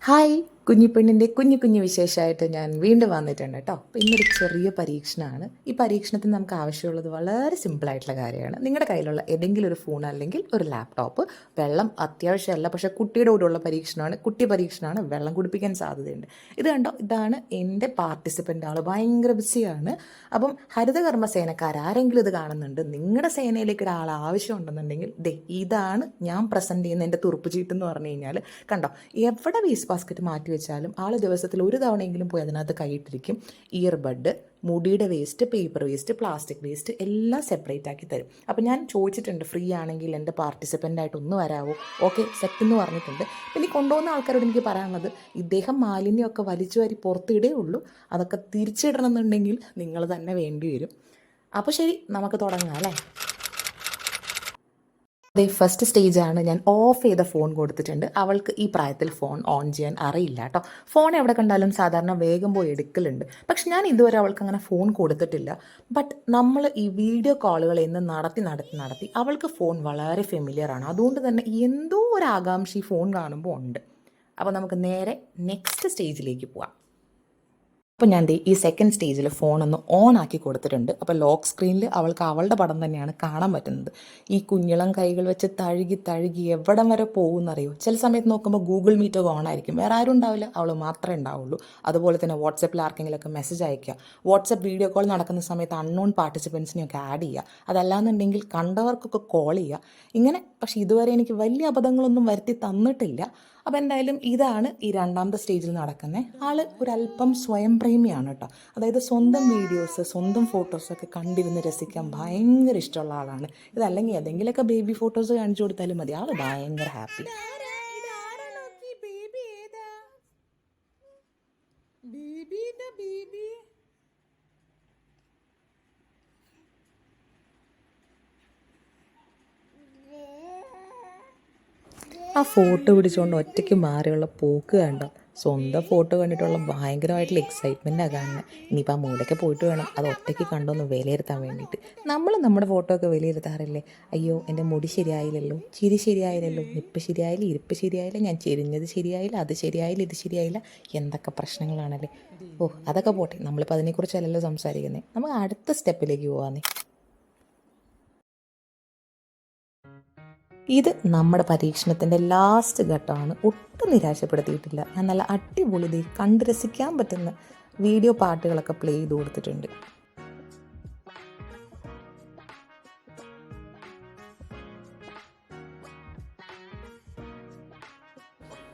Hi. കുഞ്ഞിപ്പെണ്ണിന്റെ കുഞ്ഞു കുഞ്ഞു വിശേഷമായിട്ട് ഞാൻ വീണ്ടും വന്നിട്ടുണ്ട് കേട്ടോ. അപ്പോൾ ഇന്നൊരു ചെറിയ പരീക്ഷണമാണ് ഈ പരീക്ഷണത്തിന് നമുക്ക് ആവശ്യമുള്ളത് വളരെ സിമ്പിളായിട്ടുള്ള കാര്യമാണ്. നിങ്ങളുടെ കയ്യിലുള്ള ഏതെങ്കിലും ഒരു ഫോൺ അല്ലെങ്കിൽ ഒരു ലാപ്ടോപ്പ് വെള്ളം അത്യാവശ്യമല്ല പക്ഷേ കുട്ടിയുടെ കൂടെയുള്ള പരീക്ഷണമാണ്. കുട്ടി പരീക്ഷണമാണ് വെള്ളം കുടിപ്പിക്കാൻ സാധ്യതയുണ്ട്. ഇത് കണ്ടോ? ഇതാണ് എന്റെ പാർട്ടിസിപ്പന്റ് ആൾ ഭയങ്കര ബിസിയാണ് അപ്പം ഹരിതകർമ്മ സേനക്കാർ ആരെങ്കിലും ഇത് കാണുന്നുണ്ട്? നിങ്ങളുടെ സേനയിലേക്ക് ഒരാൾ ആവശ്യമുണ്ടെന്നുണ്ടെങ്കിൽ ദേ ഇതാണ് ഞാൻ പ്രസന്റ് ചെയ്യുന്ന എന്റെ തുറുപ്പ് ചീട്ടെന്ന് പറഞ്ഞു കഴിഞ്ഞാൽ കണ്ടോ? എവിടെ വേസ്റ്റ് ബാസ്ക്കറ്റ് മാറ്റി വെച്ചാലും ആൾ ദിവസത്തിൽ ഒരു തവണയെങ്കിലും പോയി അതിനകത്ത് കൈയിട്ടിരിക്കും. ഇയർബഡ് മുടിയുടെ waste paper waste plastic waste എല്ലാം സെപ്പറേറ്റ് ആക്കി തരും. അപ്പോൾ ഞാൻ ചോദിച്ചിട്ടുണ്ട് ഫ്രീ ആണെങ്കിൽ എന്റെ പാർട്ടിസിപ്പന്റ് ആയിട്ട് ഒന്ന് വരാവോ? ഓക്കെ സെറ്റ് എന്ന് പറഞ്ഞിട്ടുണ്ട്. പിന്നെ കൊണ്ടുപോകുന്ന ആൾക്കാരോട് എനിക്ക് പറയാനുള്ളത് ഇദ്ദേഹം മാലിന്യമൊക്കെ വലിച്ചു വാരി പുറത്തിടേ ഉള്ളൂ. അതൊക്കെ തിരിച്ചിടണം എന്നുണ്ടെങ്കിൽ നിങ്ങൾ തന്നെ വേണ്ടി വരും. അപ്പോൾ ശരി നമുക്ക് തുടങ്ങാം അല്ലേ? ദേ ഫസ്റ്റ് സ്റ്റേജാണ് ഞാൻ ഓഫ് ചെയ്ത ഫോൺ കൊടുത്തിട്ടുണ്ട്. അവൾക്ക് ഈ പ്രായത്തിൽ ഫോൺ ഓൺ ചെയ്യാൻ അറിയില്ല കേട്ടോ ഫോൺ എവിടെ കണ്ടാലും സാധാരണ വേഗം പോയി എടുക്കലുണ്ട്. പക്ഷെ ഞാൻ ഇതുവരെ അവൾക്ക് അങ്ങനെ ഫോൺ കൊടുത്തിട്ടില്ല. ബട്ട് നമ്മൾ ഈ വീഡിയോ കോളുകൾ എന്ന് നടത്തി നടത്തി നടത്തി അവൾക്ക് ഫോൺ വളരെ ഫെമിലിയർ ആണ്. അതുകൊണ്ട് തന്നെ എന്തോ ഒരു ആകാംക്ഷ ഈ ഫോൺ കാണുമ്പോൾ ഉണ്ട്. അപ്പോൾ നമുക്ക് നേരെ നെക്സ്റ്റ് സ്റ്റേജിലേക്ക് പോവാം. അപ്പോൾ ഞാൻ ഈ സെക്കൻഡ് സ്റ്റേജിൽ ഫോൺ ഒന്ന് ഓൺ ആക്കി കൊടുത്തിട്ടുണ്ട്. അപ്പോൾ ലോക്ക് സ്ക്രീനിൽ അവൾക്ക് അവളുടെ പടം തന്നെയാണ് കാണാൻ പറ്റുന്നത്. ഈ കുഞ്ഞിളം കൈകൾ വെച്ച് തഴുകി തഴുകി എവിടം വരെ പോകുമെന്നറിയോ ചില സമയത്ത് നോക്കുമ്പോൾ ഗൂഗിൾ മീറ്റ് ഒക്കെ ഓൺ ആയിരിക്കും. വേറെ ആരും ഉണ്ടാവില്ല. അവൾ മാത്രമേ ഉണ്ടാവുള്ളൂ. അതുപോലെ തന്നെ വാട്സപ്പിൽ ആർക്കെങ്കിലുമൊക്കെ മെസ്സേജ് അയക്കുക വാട്സപ്പ് വീഡിയോ കോൾ നടക്കുന്ന സമയത്ത് അൺനോൺ പാർട്ടിസിപ്പൻസിനെയൊക്കെ ആഡ് ചെയ്യുക. അതല്ലാന്നുണ്ടെങ്കിൽ കണ്ടവർക്കൊക്കെ കോൾ ചെയ്യുക. ഇങ്ങനെ പക്ഷേ ഇതുവരെ എനിക്ക് വലിയ അബദ്ധങ്ങളൊന്നും വരുത്തി തന്നിട്ടില്ല. അപ്പോൾ എന്തായാലും ഇതാണ് ഈ രണ്ടാമത്തെ സ്റ്റേജിൽ നടക്കുന്നത് ആൾ ഒരല്പം സ്വയം പ്രേമിയാണ് കേട്ടോ അതായത് സ്വന്തം വീഡിയോസ് സ്വന്തം ഫോട്ടോസൊക്കെ കണ്ടിരുന്ന് രസിക്കാൻ ഭയങ്കര ഇഷ്ടമുള്ള ആളാണ്. ഇതല്ലെങ്കിൽ ഏതെങ്കിലുമൊക്കെ ബേബി ഫോട്ടോസ് കാണിച്ചു കൊടുത്താലും മതി. ആൾ ഭയങ്കര ഹാപ്പി. ആ ഫോട്ടോ പിടിച്ചുകൊണ്ട് ഒറ്റയ്ക്ക് മാറിയുള്ള പോക്ക് കണ്ടോ. സ്വന്തം ഫോട്ടോ കണ്ടിട്ടുള്ള ഭയങ്കരമായിട്ടുള്ള എക്സൈറ്റ്മെന്റാണ് കാണുന്നത് ഇനിയിപ്പോൾ ആ മൂലയ്ക്ക് പോയിട്ട് വേണം. അത് ഒറ്റയ്ക്ക് കണ്ടൊന്ന് വിലയിരുത്താൻ വേണ്ടിയിട്ട്. നമ്മൾ നമ്മുടെ ഫോട്ടോ ഒക്കെ വിലയിരുത്താറില്ലേ? അയ്യോ എന്റെ മുടി ശരിയായില്ലല്ലോ ചിരി ശരിയായില്ലല്ലോ നിപ്പ് ശരിയായില്ല ഇരിപ്പ് ശരിയായില്ല ഞാൻ ചെരിഞ്ഞത് ശരിയായില്ല അത് ശരിയായില്ല ഇത് ശരിയായില്ല എന്തൊക്കെ പ്രശ്നങ്ങളാണല്ലേ? ഓ അതൊക്കെ പോട്ടെ. നമ്മളിപ്പോൾ അതിനെക്കുറിച്ചല്ലല്ലോ സംസാരിക്കുന്നത് നമുക്ക് അടുത്ത സ്റ്റെപ്പിലേക്ക് പോകാമെന്നേ ഇത് നമ്മുടെ പരീക്ഷണത്തിന്റെ ലാസ്റ്റ് ഘട്ടമാണ്. ഒട്ടും നിരാശപ്പെടുത്തിയിട്ടില്ല. ഞാൻ നല്ല അടിപൊളി ദേ കണ്ട് രസിക്കാൻ പറ്റുന്ന വീഡിയോ പാട്ടുകളൊക്കെ പ്ലേ ചെയ്ത് കൊടുത്തിട്ടുണ്ട്.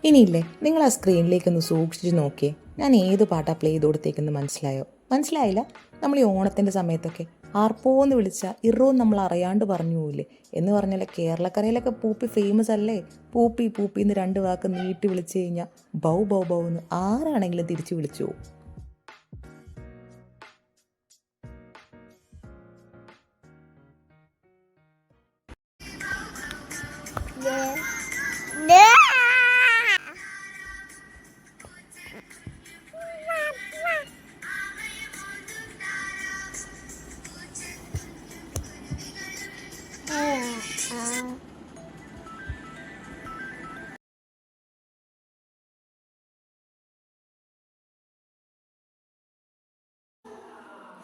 ഇനിയില്ലേ നിങ്ങൾ ആ സ്ക്രീനിലേക്ക് ഒന്ന് സൂക്ഷിച്ച് നോക്കിയേ. ഞാൻ ഏത് പാട്ടാണ് പ്ലേ ചെയ്ത് കൊടുത്തേക്കെന്ന് മനസ്സിലായോ? മനസ്സിലായില്ല? നമ്മൾ ഈ ഓണത്തിന്റെ സമയത്തൊക്കെ ആർപ്പോന്ന് വിളിച്ചാൽ ഇറോ നമ്മൾ അറിയാണ്ട് പറഞ്ഞു പോവില്ലേ? എന്ന് പറഞ്ഞാൽ കേരളക്കരയിലൊക്കെ പൂപ്പി ഫേമസ് അല്ലേ? പൂപ്പി പൂപ്പി എന്ന് രണ്ട് വാക്ക് നീട്ടി വിളിച്ചു കഴിഞ്ഞാൽ ബൗ ബൗ ബൗ എന്ന് ആരാണെങ്കിലും തിരിച്ചു വിളിച്ചു പോകും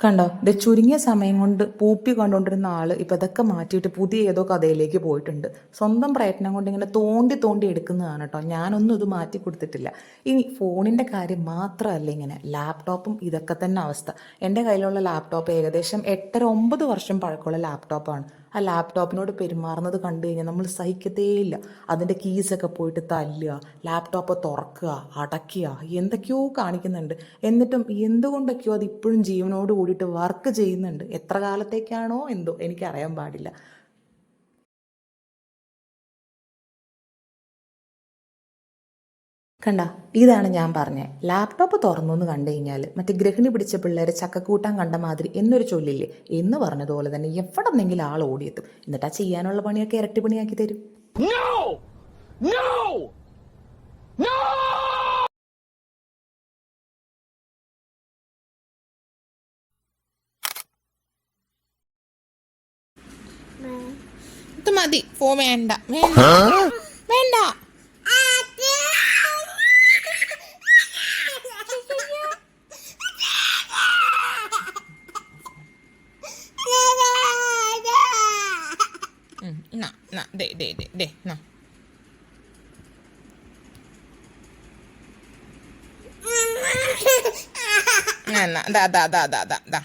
കണ്ടോ? ഇത് ചുരുങ്ങിയ സമയം കൊണ്ട് പൂപ്പി കണ്ടുകൊണ്ടിരുന്ന ആൾ ഇപ്പം ഇതൊക്കെ മാറ്റിയിട്ട് പുതിയ ഏതോ കഥയിലേക്ക് പോയിട്ടുണ്ട്. സ്വന്തം പ്രയത്നം കൊണ്ട് ഇങ്ങനെ തോണ്ടി തോണ്ടി എടുക്കുന്നതാണ് കേട്ടോ ഞാനൊന്നും ഇത് മാറ്റി കൊടുത്തിട്ടില്ല. ഇനി ഫോണിന്റെ കാര്യം മാത്രമല്ല ഇങ്ങനെ ലാപ്ടോപ്പും ഇതൊക്കെ തന്നെ അവസ്ഥ. എന്റെ കയ്യിലുള്ള ലാപ്ടോപ്പ് ഏകദേശം എട്ടര ഒമ്പത് വർഷം പഴക്കമുള്ള ലാപ്ടോപ്പാണ്. ആ ലാപ്ടോപ്പിനോട് പെരുമാറുന്നത് കണ്ടു കഴിഞ്ഞാൽ നമ്മൾ സഹിക്കത്തേയില്ല. അതിന്റെ കീസൊക്കെ പോയിട്ട് തല്ലുക ലാപ്ടോപ്പ് തുറക്കുക അടയ്ക്കുക എന്തൊക്കെയോ കാണിക്കുന്നുണ്ട്. എന്നിട്ടും എന്തുകൊണ്ടൊക്കെയോ അത് ഇപ്പോഴും ജീവനോട് കൂടിയിട്ട് വർക്ക് ചെയ്യുന്നുണ്ട്. എത്ര കാലത്തേക്കാണോ എന്തോ എനിക്കറിയാൻ പാടില്ല. കണ്ട? ഇതാണ് ഞാൻ പറഞ്ഞത് ലാപ്ടോപ്പ് തുറന്നു എന്ന് കണ്ടു കഴിഞ്ഞാൽ മറ്റേ ഗൃഹിണി പിടിച്ച പിള്ളേരെ ചക്കക്കൂട്ടാൻ കണ്ട മാതിരി എന്നൊരു ചൊല്ലില്ലേ? എന്ന് പറഞ്ഞതുപോലെ തന്നെ എവിടെന്നെങ്കിലും ആൾ ഓടിയെത്തും. എന്നിട്ട് ആ ചെയ്യാനുള്ള പണിയൊക്കെ ഇരട്ടി പണിയാക്കി തരും. No! No! No! ഇത് മതി. പോ വേണ്ട. വേണ്ട. വേണ്ട എന്നാ ദേ ദേ ദേ ദേ എന്നാ എന്നാ ദാ ദാ ദാ ദാ ദാ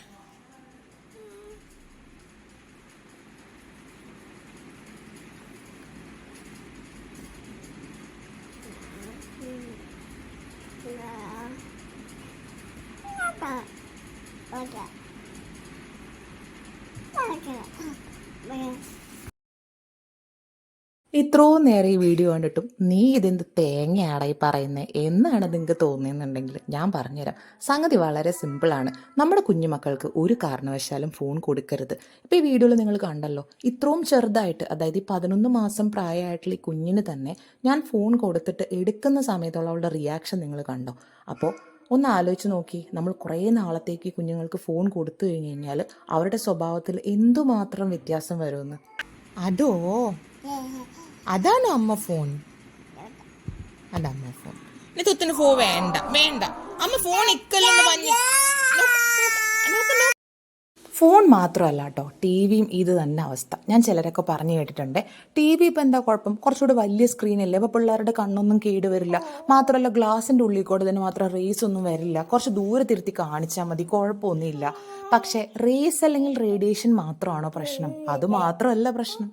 ഇത്രയും നേരം ഈ വീഡിയോ കണ്ടിട്ടും നീ ഇതെന്ത് തേങ്ങയാടായി പറയുന്നത് എന്നാണ് നിങ്ങൾക്ക് തോന്നിയെന്നുണ്ടെങ്കിൽ ഞാൻ പറഞ്ഞുതരാം. സംഗതി വളരെ സിമ്പിളാണ്. നമ്മുടെ കുഞ്ഞുമക്കൾക്ക് ഒരു കാരണവശാലും ഫോൺ കൊടുക്കരുത്. ഇപ്പോൾ ഈ വീഡിയോയിൽ നിങ്ങൾ കണ്ടല്ലോ ഇത്രയും ചെറുതായിട്ട് അതായത് ഈ പതിനൊന്ന് മാസം പ്രായമായിട്ടുള്ള ഈ കുഞ്ഞിന് തന്നെ ഞാൻ ഫോൺ കൊടുത്തിട്ട് എടുക്കുന്ന സമയത്തുള്ള അവളുടെ റിയാക്ഷൻ നിങ്ങൾ കണ്ടോ? അപ്പോൾ ഒന്ന് ആലോചിച്ച് നോക്കി നമ്മൾ കുറേ നാളത്തേക്ക് കുഞ്ഞുങ്ങൾക്ക് ഫോൺ കൊടുത്തു കഴിഞ്ഞ് കഴിഞ്ഞാൽ അവരുടെ സ്വഭാവത്തിൽ എന്തുമാത്രം വ്യത്യാസം വരുമെന്ന്? അതോ? അതാണ് അമ്മ ഫോൺ അല്ല അമ്മ ഫോൺ ഇനി തൊത്തിന് ഫോ വേണ്ട വേണ്ട. അമ്മ ഫോൺ ഫോൺ മാത്രമല്ല കേട്ടോ ടി വിയും ഇത് തന്നെ അവസ്ഥ. ഞാൻ ചിലരൊക്കെ പറഞ്ഞു കേട്ടിട്ടുണ്ട്. ടി വി ഇപ്പം എന്താ കുഴപ്പം? കുറച്ചുകൂടി വലിയ സ്ക്രീനല്ലേ അപ്പോൾ പിള്ളേരുടെ കണ്ണൊന്നും കേട് വരില്ല. മാത്രമല്ല ഗ്ലാസിന്റെ ഉള്ളിൽ കൂടെ തന്നെ മാത്രം റേസ് ഒന്നും വരില്ല. കുറച്ച് ദൂരെ തിരുത്തി കാണിച്ചാൽ മതി കുഴപ്പമൊന്നുമില്ല. പക്ഷേ റേസ് അല്ലെങ്കിൽ റേഡിയേഷൻ മാത്രമാണോ പ്രശ്നം? അത് മാത്രമല്ല പ്രശ്നം.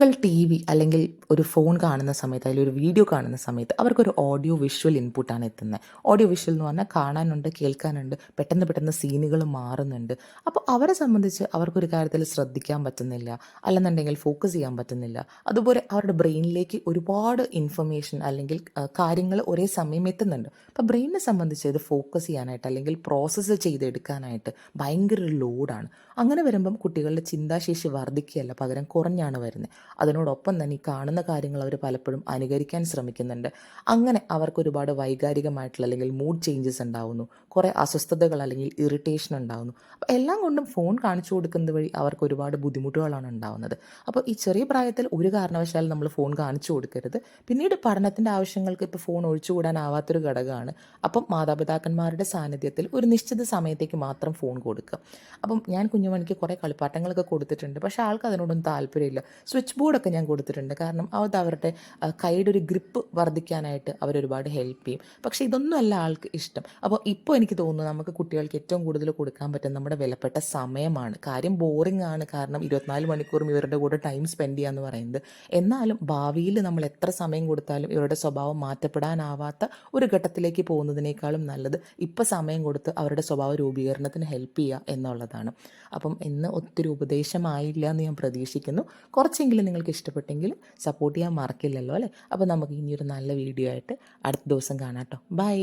ടി വി അല്ലെങ്കിൽ ഒരു ഫോൺ കാണുന്ന സമയത്ത് ഒരു വീഡിയോ കാണുന്ന സമയത്ത് അവർക്കൊരു ഓഡിയോ വിഷ്വൽ ഇൻപുട്ടാണ് എത്തുന്നത്. ഓഡിയോ വിഷ്വൽ എന്ന് പറഞ്ഞാൽ കാണാനുണ്ട് കേൾക്കാനുണ്ട് പെട്ടെന്ന് പെട്ടെന്ന് സീനുകൾ മാറുന്നുണ്ട്. അപ്പോൾ അവരെ സംബന്ധിച്ച് അവർക്കൊരു കാര്യത്തിൽ ശ്രദ്ധിക്കാൻ പറ്റുന്നില്ല. അല്ലെന്നുണ്ടെങ്കിൽ ഫോക്കസ് ചെയ്യാൻ പറ്റുന്നില്ല. അതുപോലെ അവരുടെ ബ്രെയിനിലേക്ക് ഒരുപാട് ഇൻഫർമേഷൻ അല്ലെങ്കിൽ കാര്യങ്ങൾ ഒരേ സമയം എത്തുന്നുണ്ട്. അപ്പോൾ ബ്രെയിനിനെ സംബന്ധിച്ച് ഇത് ഫോക്കസ് ചെയ്യാനായിട്ട് അല്ലെങ്കിൽ പ്രോസസ്സ് ചെയ്തെടുക്കാനായിട്ട് ഭയങ്കര ഒരു ലോഡാണ് അങ്ങനെ വരുമ്പം കുട്ടികളുടെ ചിന്താശേഷി വർദ്ധിക്കുകയല്ല പകരം കുറഞ്ഞാണ് വരുന്നത്. അതിനോടൊപ്പം തന്നെ ഈ കാണുന്ന കാര്യങ്ങൾ അവർ പലപ്പോഴും അനുകരിക്കാൻ ശ്രമിക്കുന്നുണ്ട്. അങ്ങനെ അവർക്ക് ഒരുപാട് വൈകാരികമായിട്ടുള്ള അല്ലെങ്കിൽ മൂഡ് ചേഞ്ചസ് ഉണ്ടാവുന്നു. കുറേ അസ്വസ്ഥതകൾ അല്ലെങ്കിൽ ഇറിറ്റേഷൻ ഉണ്ടാകുന്നു അപ്പോൾ എല്ലാം കൊണ്ടും ഫോൺ കാണിച്ചു കൊടുക്കുന്നത് വഴി അവർക്ക് ഒരുപാട് ബുദ്ധിമുട്ടുകളാണ് ഉണ്ടാകുന്നത് അപ്പോൾ ഈ ചെറിയ പ്രായത്തിൽ ഒരു കാരണവശാലും നമ്മൾ ഫോൺ കാണിച്ചു കൊടുക്കരുത്. പിന്നീട് പഠനത്തിന്റെ ആവശ്യങ്ങൾക്ക് ഇപ്പോൾ ഫോൺ ഒഴിച്ചുകൂടാനാവാത്തൊരു ഘടകമാണ്. അപ്പം മാതാപിതാക്കന്മാരുടെ സാന്നിധ്യത്തിൽ ഒരു നിശ്ചിത സമയത്തേക്ക് മാത്രം ഫോൺ കൊടുക്കുക. അപ്പം ഞാൻ കുഞ്ഞുമണിക്ക് കുറേ കളിപ്പാട്ടങ്ങളൊക്കെ കൊടുത്തിട്ടുണ്ട്. പക്ഷേ ആൾക്ക് അതിനോടൊന്നും താല്പര്യമില്ല. സ്വിച്ച് ബോർഡൊക്കെ ഞാൻ കൊടുത്തിട്ടുണ്ട്. കാരണം അത് അവരുടെ കൈയുടെ ഒരു ഗ്രിപ്പ് വർദ്ധിക്കാനായിട്ട് അവരൊരുപാട് ഹെൽപ്പ് ചെയ്യും. പക്ഷേ ഇതൊന്നും അല്ല ആൾക്ക് ഇഷ്ടം. അപ്പോൾ ഇപ്പോൾ എനിക്ക് തോന്നുന്നു നമുക്ക് കുട്ടികൾക്ക് ഏറ്റവും കൂടുതൽ കൊടുക്കാൻ പറ്റുന്ന നമ്മുടെ വിലപ്പെട്ട സമയമാണ്. കാര്യം ബോറിംഗ് ആണ്. കാരണം ഇരുപത്തിനാല് മണിക്കൂറും ഇവരുടെ കൂടെ ടൈം സ്പെൻഡ് ചെയ്യുക എന്ന് പറയുന്നത്. എന്നാലും ഭാവിയിൽ നമ്മൾ എത്ര സമയം കൊടുത്താലും ഇവരുടെ സ്വഭാവം മാറ്റപ്പെടാനാവാത്ത ഒരു ഘട്ടത്തിലേക്ക് പോകുന്നതിനേക്കാളും നല്ലത് ഇപ്പം സമയം കൊടുത്ത് അവരുടെ സ്വഭാവ രൂപീകരണത്തിന് ഹെൽപ്പ് ചെയ്യുക എന്നുള്ളതാണ്. അപ്പം ഇന്ന് ഒത്തിരി ഉപദേശമായില്ല എന്ന് ഞാൻ പ്രതീക്ഷിക്കുന്നു. കുറച്ചെങ്കിലും നിങ്ങൾക്ക് ഇഷ്ടപ്പെട്ടെങ്കിൽ സപ്പോർട്ട് ചെയ്യാൻ മറക്കില്ലല്ലോ അല്ലേ? അപ്പോൾ നമുക്ക് ഇനിയൊരു നല്ല വീഡിയോ ആയിട്ട് അടുത്ത ദിവസം കാണാം കേട്ടോ. ബൈ